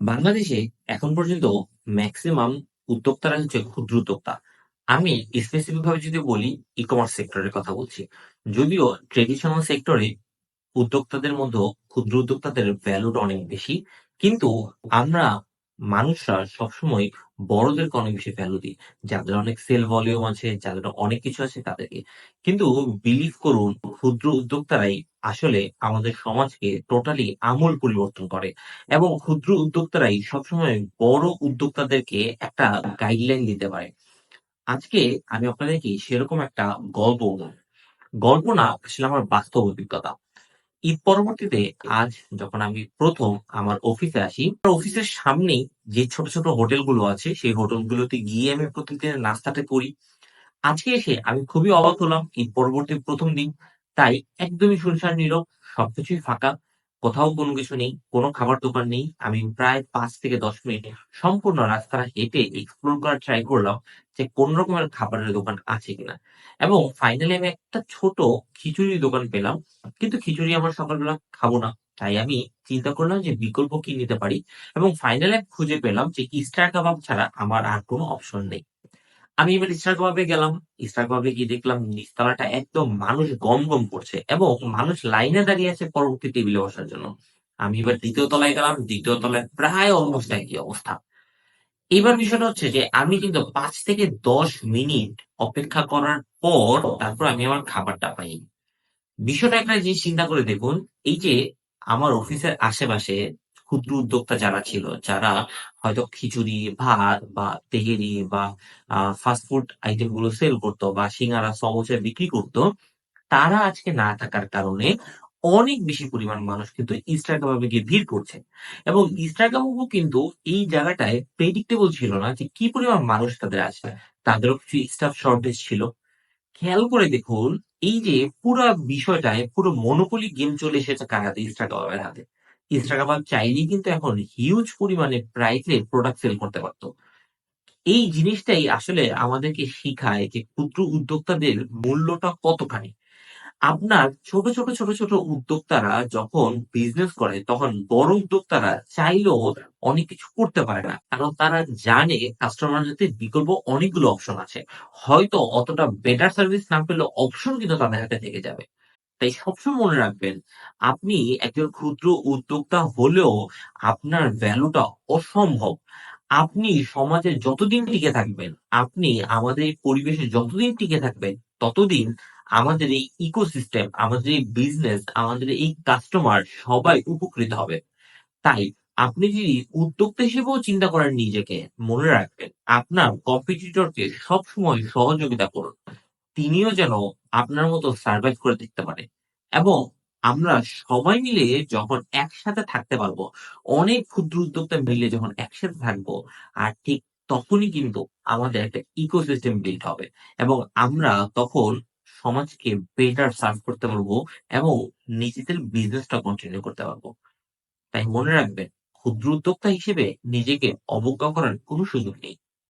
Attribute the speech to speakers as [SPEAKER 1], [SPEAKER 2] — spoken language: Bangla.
[SPEAKER 1] বাংলাদেশে এখন পর্যন্ত ম্যাক্সিমাম উদ্যোক্তারা হচ্ছে ক্ষুদ্র উদ্যোক্তা। আমি স্পেসিফিক ভাবে যদি বলি ই-কমার্স সেক্টরের কথা বলছি। যদিও ট্রেডিশনাল সেক্টরে উদ্যোক্তাদের মধ্যে ক্ষুদ্র উদ্যোক্তাদের ভ্যালুটা অনেক বেশি। কিন্তু আমরা মানুষরা সবসময় বড়দেরকে অনেক বেশি ভ্যালু দিই। যাদের অনেক সেল ভলিউম আছে, যাদের অনেক কিছু আছে তাদেরকে। কিন্তু বিলিভ করুন ক্ষুদ্র উদ্যোক্তারাই আসলে আমাদের সমাজকে টোটালি আমূল পরিবর্তন করে। এবং ক্ষুদ্র উদ্যোক্তারাই সবসময় বড় উদ্যোক্তাদেরকে একটা গাইডলাইন দিতে পারে। আজকে আমি আপনাদেরকে সেরকম একটা গল্প গল্প না আসলে আমার বাস্তব অভিজ্ঞতা। ঈদ পরবর্তীতে আজ যখন আমি প্রথম আমার অফিসে আসি, অফিসের সামনেই যে ছোট, ছোট হোটেলগুলো আছে সেই হোটেলগুলোতে গিয়ে আমি প্রতিদিন নাস্তাটা করি। আজকে এসে আমি খুবই অবাক হলাম ঈদ পরবর্তী প্রথম দিন। তাই একদমই সুনসার নীরব, সবকিছুই ফাঁকা। কোথাও কোনো কিছু নেই, কোনো খাবার দোকান নেই। আমি প্রায় পাঁচ থেকে ১০ মিনিট সম্পূর্ণ রাস্তাটা হেঁটে এক্সপ্লোর করার ট্রাই করলাম যে কোন রকমের খাবারের দোকান আছে কিনা। এবং ফাইনালি আমি একটা ছোট খিচুড়ির দোকান পেলাম। কিন্তু খিচুড়ি আমার সকালবেলা খাব না। তাই আমি চিন্তা করলাম যে বিকল্প কি নিতে পারি এবং ফাইনালি খুঁজে পেলাম যে ইস্টার কাবাব ছাড়া আমার আর কোনো অপশন নেই। আমি এবার ইস্টার কাবাবে গেলাম। ইস্টার কাবাবে গিয়ে দেখলাম নিচতলাটা একদম মানুষ গম, গম করছে এবং মানুষ লাইনে দাঁড়িয়ে আছে পরবর্তী টেবিলে বসার জন্য। আমি এবার দ্বিতীয় তলায় গেলাম। দ্বিতীয় তলায় প্রায় অলমোস্ট একই অবস্থা। এবার বিষয়টা হচ্ছে যে আমি কিন্তু পাঁচ থেকে ১০ মিনিট অপেক্ষা করার পর তারপর আমি আমার খাবারটা পাই। বিষয়টা একটা জিনিস চিন্তা করে দেখুন, এই যে আমার অফিসের আশেপাশে ক্ষুদ্র উদ্যোক্তা যারা ছিল, যারা হয়তো খিচুড়ি, ভাত বা তেহেরি বা আ ফাস্ট আইটেমগুলো সেল করতো বা সিঙ্গারা, সমোসা বিক্রি করত, তারা আজকে না থাকার কারণে অনেক বেশি পরিমাণ মানুষ কিন্তু কাবাবে গিয়ে ভিড় করছে। এবং কাবাবও কিন্তু এই জায়গাটায় প্রেডিক্টেবল ছিল না যে কি পরিমাণ মানুষ তাদের আসবে। তাদেরও কিছু স্টাফ শর্টেজ ছিল। খেয়াল করে দেখুন, এই যে পুরা বিষয়টায় পুরো মনোপলি গেম চলে এসেছে? ইস্টার কাবাবের হাতে। ইস্টার চাইনি কিন্তু এখন হিউজ পরিমাণে প্রাইস প্রোডাক্ট সেল করতে পারতো এই জিনিসটাই আসলে আমাদেরকে শিখায় যে ক্ষুদ্র উদ্যোক্তাদের মূল্যটা কতখানি। আপনার ছোট, ছোট, ছোট, ছোট উদ্যোক্তারা যখন বিজনেস করে তখন বড় উদ্যোক্তারা চাইলেও অনেক কিছু করতে পারে না। কারণ তারা জানে কাস্টমার হাতে বিকল্প অনেকগুলো অপশন আছে। হয়তো অতটা বেটার সার্ভিস না পেলে অপশন কিন্তু তাদের হাতে থেকে যাবে। তাই সবসময় মনে রাখবেন, আপনি একজন ক্ষুদ্র উদ্যোক্তা হলেও আপনার ভ্যালুটা অসম্ভব। আপনি সমাজে যতদিন টিকে থাকবেন, আপনি আমাদের পরিবেশে যতদিন টিকে থাকবেন, ততদিন আমাদের এই ইকোসিস্টেম, আমাদের এই বিজনেস, আমাদের এই কাস্টমার সবাই উপকৃত হবে। তাই আপনি যদি উদ্যোক্তা হিসেবেও চিন্তা করেন নিজেকে, মনে রাখবেন আপনার কম্পিটিটরকে সবসময় সহযোগিতা করুন। তিনিও যেন আপনার মতো সার্ভাইভ করে দেখতে পারে। এবং আমরা সবাই মিলে যখন একসাথে থাকতে পারব, অনেক ক্ষুদ্র উদ্যোক্তা মিলে যখন একসাথে থাকব, আর ঠিক তখনই কিন্তু আমাদের একটা ইকোসিস্টেম বিল্ড হবে। এবং আমরা তখন সমাজকে বেটার সার্ভ করতে পারব এবং নিজেদের বিজনেসটা কন্টিনিউ করতে পারব। তাই মনে রাখবেন, ক্ষুদ্র উদ্যোক্তা হিসেবে নিজেকে অবজ্ঞা করার কোনো সুযোগ নেই।